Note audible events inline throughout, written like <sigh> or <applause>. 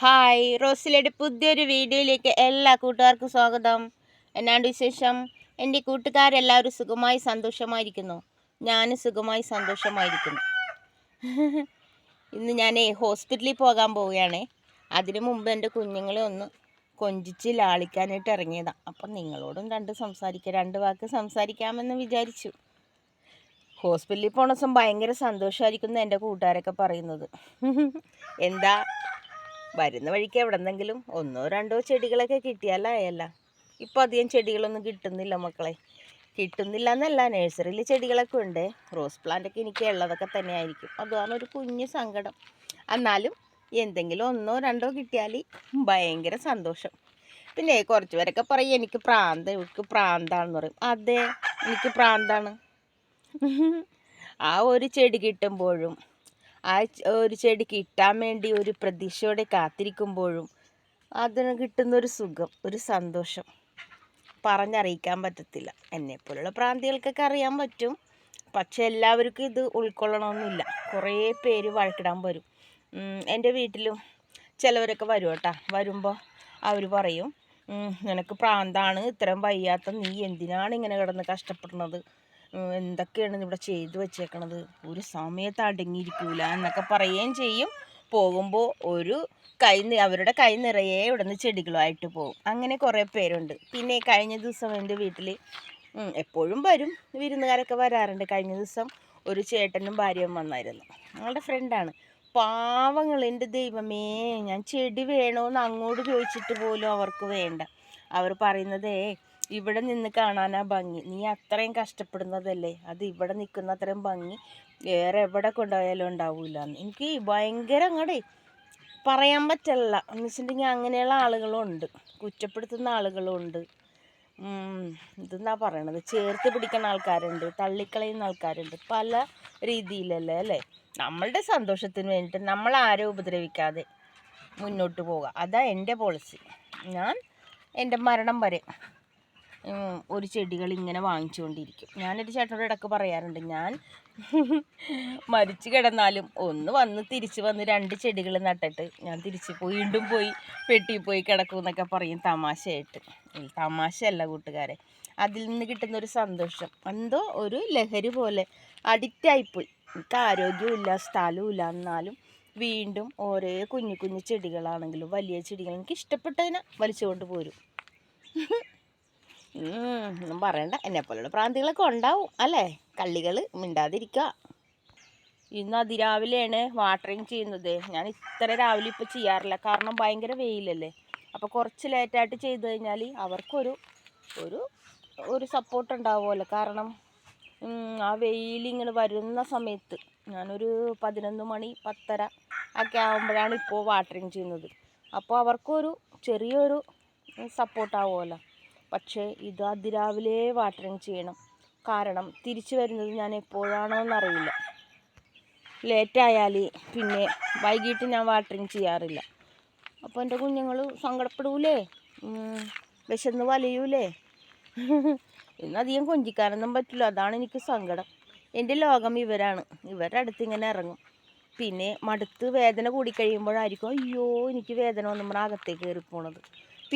Hi റോസിലയുടെ പുതിയൊരു വീഡിയോയിലേക്ക് എല്ലാ കൂട്ടുകാർക്കും സ്വാഗതം. എന്നാണ്ട് വിശേഷം? എന്റെ കൂട്ടുകാരെല്ലാവരും സുഖമായി സന്തോഷമായിരിക്കുന്നു. ഞാൻ സുഖമായി സന്തോഷമായിരിക്കുന്നു. ഇന്ന് ഞാൻ ഹോസ്പിറ്റലിൽ പോകാൻ പോവുകയാണ്. അതിനു മുമ്പ് എന്റെ കുഞ്ഞുങ്ങളെ ഒന്ന് കൊഞ്ചിച്ച് ലാളിക്കാനായിട്ട് ഇറങ്ങിയതാണ് അപ്പം നിങ്ങളോടും രണ്ട് സംസാരിക്കുക രണ്ട് വാക്ക് സംസാരിക്കാമെന്ന് വിചാരിച്ചു. ഹോസ്പിറ്റലിൽ പോണ ദിവസം ഭയങ്കര സന്തോഷമായിരിക്കും എന്റെ കൂട്ടുകാരൊക്കെ പറയുന്നത്. എന്താ? വരുന്ന വഴിക്ക് എവിടെന്നെങ്കിലും ഒന്നോ രണ്ടോ ചെടികളൊക്കെ കിട്ടിയാലായല്ല ഇപ്പോൾ അധികം ചെടികളൊന്നും കിട്ടുന്നില്ല മക്കളെ. കിട്ടുന്നില്ല എന്നല്ല നഴ്സറിയിൽ ചെടികളൊക്കെ ഉണ്ട്. റോസ് പ്ലാന്റൊക്കെ എനിക്ക് ഉള്ളതൊക്കെ തന്നെ ആയിരിക്കും അതാണ് ഒരു കുഞ്ഞു സങ്കടം. എന്നാലും എന്തെങ്കിലും ഒന്നോ രണ്ടോ കിട്ടിയാൽ ഭയങ്കര സന്തോഷം. പിന്നെ കുറച്ച് പേരൊക്കെ പറയും എനിക്ക് പ്രാന്ത എനിക്ക് പ്രാന്താണെന്ന് പറയും. അതെ എനിക്ക് പ്രാന്താണ്. ആ ഒരു ചെടി കിട്ടുമ്പോഴും ആ ഒരു ചെടി കിട്ടാൻ വേണ്ടി ഒരു പ്രതീക്ഷയോടെ കാത്തിരിക്കുമ്പോഴും അതിന് കിട്ടുന്നൊരു സുഖം ഒരു സന്തോഷം. പറഞ്ഞറിയിക്കാൻ പറ്റത്തില്ല. എന്നെപ്പോലുള്ള പ്രാന്തികൾക്കൊക്കെ അറിയാൻ പറ്റും. പക്ഷെ എല്ലാവർക്കും ഇത് ഉൾക്കൊള്ളണമെന്നില്ല. കുറേ പേര് വഴക്കിടാൻ വരും. എന്റെ വീട്ടിലും ചിലവരൊക്കെ വരും കേട്ടോ. വരുമ്പോൾ അവർ പറയും നിനക്ക് പ്രാന്താണ് ഇത്രയും വയ്യാത്ത നീ എന്തിനാണ് ഇങ്ങനെ കിടന്ന് കഷ്ടപ്പെടുന്നത്? എന്തൊക്കെയാണ് ഇവിടെ ചെയ്തു വെച്ചേക്കണത്? ഒരു സമയത്ത് അടങ്ങിയിരിക്കൂല എന്നൊക്കെ പറയുകയും ചെയ്യും. പോകുമ്പോൾ ഒരു കൈ അവരുടെ കൈ നിറയെ ഇവിടുന്ന് ചെടികളുമായിട്ട് പോകും. അങ്ങനെ കുറേ പേരുണ്ട്. പിന്നെ കഴിഞ്ഞ ദിവസം എന്റെ വീട്ടിൽ എപ്പോഴും വരും. വിരുന്നുകാരൊക്കെ വരാറുണ്ട്. കഴിഞ്ഞ ദിവസം ഒരു ചേട്ടനും ഭാര്യയും വന്നായിരുന്നു. ഞങ്ങളുടെ ഫ്രണ്ടാണ് പാവങ്ങൾ എന്റെ ദൈവമേ ഞാൻ ചെടി വേണോന്ന് അങ്ങോട്ട് ചോദിച്ചിട്ട് പോലും അവർക്ക് വേണ്ട. അവർ പറയുന്നതേ ഇവിടെ നിന്ന് കാണാനാ ഭംഗി. നീ അത്രയും കഷ്ടപ്പെടുന്നതല്ലേ? അത് ഇവിടെ നിൽക്കുന്ന അത്രയും ഭംഗി വേറെ എവിടെ കൊണ്ടുപോയാലും ഉണ്ടാവില്ല എനിക്ക് ഭയങ്കര അങ്ങടെ പറയാൻ പറ്റില്ല. എന്ന് വെച്ചിട്ടുണ്ടെങ്കിൽ അങ്ങനെയുള്ള ആളുകളുണ്ട് കുറ്റപ്പെടുത്തുന്ന ആളുകളും ഉണ്ട്. ഇതെന്നാ പറയണത്? ചേർത്ത് പിടിക്കുന്ന ആൾക്കാരുണ്ട് തള്ളിക്കളയുന്ന ആൾക്കാരുണ്ട്. പല രീതിയിലല്ലേ അല്ലേ? നമ്മളുടെ സന്തോഷത്തിന് വേണ്ടിയിട്ട് നമ്മൾ ആരും ഉപദ്രവിക്കാതെ മുന്നോട്ട് പോവുക. അതാ എന്റെ പോളിസി ഞാൻ എന്റെ മരണം വരെ ഒരു ചെടികൾ ഇങ്ങനെ വാങ്ങിച്ചുകൊണ്ടിരിക്കും. ഞാനൊരു ചേട്ടനോട് ഇടയ്ക്ക് പറയാറുണ്ട് ഞാൻ <laughs> മരിച്ചു കിടന്നാലും ഒന്ന് വന്ന് തിരിച്ച് വന്ന് രണ്ട് ചെടികൾ നട്ടിട്ട് ഞാൻ തിരിച്ച് പോയി വീണ്ടും പോയി പെട്ടി പോയി കിടക്കും എന്നൊക്കെ പറയും തമാശയായിട്ട്. തമാശയല്ല കൂട്ടുകാരെ. അതിൽ നിന്ന് കിട്ടുന്ന ഒരു സന്തോഷം. എന്തോ ഒരു ലഹരി പോലെ. അഡിക്റ്റായിപ്പോയി എനിക്ക് ആരോഗ്യമില്ല സ്ഥലവുമില്ല. എന്നാലും വീണ്ടും ഓരോ കുഞ്ഞു കുഞ്ഞു ചെടികളാണെങ്കിലും വലിയ ചെടികൾ എനിക്ക് ഇഷ്ടപ്പെട്ടതിനെ വലിച്ചുകൊണ്ട് പോരും. <laughs> ഒന്നും പറയണ്ട. എന്നെപ്പോലുള്ള പ്രാന്തികളൊക്കെ ഉണ്ടാവും അല്ലേ? കള്ളികൾ മിണ്ടാതിരിക്കുക ഇന്ന് അതിരാവിലെയാണ് വാട്ടറിങ് ചെയ്യുന്നത്. ഞാൻ ഇത്ര രാവിലെ ഇപ്പോൾ ചെയ്യാറില്ല. കാരണം ഭയങ്കര വെയിലല്ലേ. അപ്പോൾ കുറച്ച് ലേറ്റായിട്ട് ചെയ്ത് കഴിഞ്ഞാൽ അവർക്കൊരു ഒരു ഒരു സപ്പോർട്ട് ഉണ്ടാവുമല്ലോ. കാരണം ആ വെയിൽ ഇങ്ങനെ വരുന്ന സമയത്ത് ഞാനൊരു പതിനൊന്ന് മണി പത്തര ഒക്കെ ആകുമ്പോഴാണ് ഇപ്പോൾ വാട്ടറിങ് ചെയ്യുന്നത്. അപ്പോൾ അവർക്കൊരു ചെറിയൊരു സപ്പോർട്ടാവുമല്ലോ പക്ഷേ ഇത് അതിരാവിലെ വാട്ടറിങ് ചെയ്യണം. കാരണം തിരിച്ചു വരുന്നത് ഞാൻ എപ്പോഴാണോ എന്നറിയില്ല ലേറ്റായാൽ പിന്നെ വൈകിട്ട് ഞാൻ വാട്ടറിങ് ചെയ്യാറില്ല. അപ്പോൾ എന്റെ കുഞ്ഞുങ്ങൾ സങ്കടപ്പെടൂലേ? വിശന്ന് വലയൂലേ? ഇന്നധികം കൊഞ്ചിക്കാനൊന്നും പറ്റില്ല. അതാണ് എനിക്ക് സങ്കടം. എന്റെ ലോകം ഇവരാണ്. ഇവരുടെ അടുത്ത് ഇങ്ങനെ ഇറങ്ങും. പിന്നെ മടുത്ത് വേദന കൂടിക്കഴിയുമ്പോഴായിരിക്കും അയ്യോ എനിക്ക് വേദന ഒന്നും നമ്മുടെ അകത്തേക്ക് കയറി പോണത്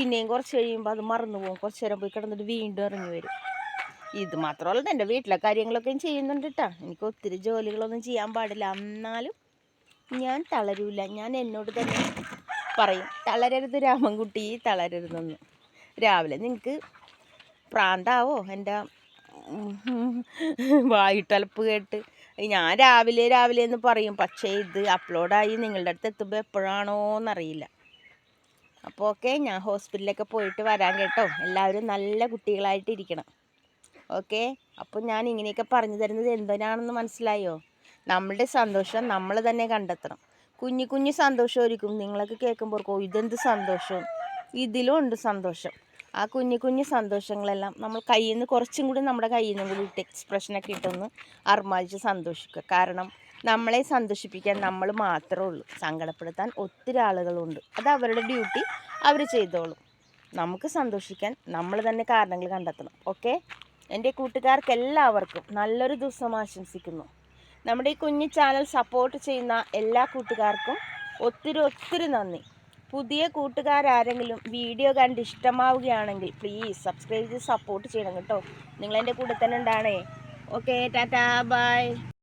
പിന്നെയും കുറച്ച് കഴിയുമ്പോൾ അത് മറന്നു പോകും. കുറച്ച് നേരം പോയി കിടന്നിട്ട് വീണ്ടും ഇറങ്ങി വരും. ഇത് മാത്രമല്ല എന്റെ വീട്ടിലെ കാര്യങ്ങളൊക്കെ ചെയ്യുന്നുണ്ട് കേട്ടോ എനിക്ക് ഒത്തിരി ജോലികളൊന്നും ചെയ്യാൻ പാടില്ല. എന്നാലും ഞാൻ തളരൂല. ഞാൻ എന്നോട് തന്നെ പറയും തളരരുത് രാമൻകുട്ടി തളരരുതെന്ന്. രാവിലെ നിങ്ങൾക്ക് പ്രാന്താവോ? എന്റെ വായിട്ടലപ്പ് കേട്ട് ഞാൻ രാവിലെ രാവിലെ എന്ന് പറയും. പക്ഷേ ഇത് അപ്ലോഡായി നിങ്ങളുടെ അടുത്ത് എത്തുമ്പോൾ എപ്പോഴാണോ എന്നറിയില്ല അപ്പോൾ ഓക്കെ ഞാൻ ഹോസ്പിറ്റലിലൊക്കെ പോയിട്ട് വരാം കേട്ടോ. എല്ലാവരും നല്ല കുട്ടികളായിട്ട് ഇരിക്കണം ഓക്കെ? അപ്പോൾ ഞാൻ ഇങ്ങനെയൊക്കെ പറഞ്ഞു തരുന്നത് എന്തിനാണെന്ന് മനസ്സിലായോ? നമ്മളുടെ സന്തോഷം നമ്മൾ തന്നെ കണ്ടെത്തണം. കുഞ്ഞു കുഞ്ഞു സന്തോഷമായിരിക്കും നിങ്ങളൊക്കെ കേൾക്കുമ്പോൾ ഇതെന്ത് സന്തോഷം? ഇതിലും ഉണ്ട് സന്തോഷം. ആ കുഞ്ഞു കുഞ്ഞു സന്തോഷങ്ങളെല്ലാം നമ്മൾ കയ്യിൽ നിന്ന് കുറച്ചും കൂടി നമ്മുടെ കയ്യിൽ നിന്നും കൂടി ഇട്ട് എക്സ്പ്രഷനൊക്കെ ഇട്ടൊന്ന് അർമാദിച്ച് സന്തോഷിക്കുക. കാരണം നമ്മളെ സന്തോഷിപ്പിക്കാൻ നമ്മൾ മാത്രമേ ഉള്ളൂ. സങ്കടപ്പെടുത്താൻ ഒത്തിരി ആളുകളുണ്ട്. അത് അവരുടെ ഡ്യൂട്ടി അവർ ചെയ്തോളും. നമുക്ക് സന്തോഷിക്കാൻ നമ്മൾ തന്നെ കാരണങ്ങൾ കണ്ടെത്തണം. ഓക്കെ? എന്റെ കൂട്ടുകാർക്ക് എല്ലാവർക്കും നല്ലൊരു ദിവസം ആശംസിക്കുന്നു. നമ്മുടെ ഈ കുഞ്ഞു ചാനൽ സപ്പോർട്ട് ചെയ്യുന്ന എല്ലാ കൂട്ടുകാർക്കും ഒത്തിരി ഒത്തിരി നന്ദി. പുതിയ കൂട്ടുകാരാരെങ്കിലും വീഡിയോ കണ്ട് ഇഷ്ടമാവുകയാണെങ്കിൽ പ്ലീസ് സബ്സ്ക്രൈബ് ചെയ്ത് സപ്പോർട്ട് ചെയ്യണം കേട്ടോ. നിങ്ങളെന്റെ കൂടെ തന്നെ ഉണ്ടാണേ ഓക്കെ ടാറ്റാ ബൈ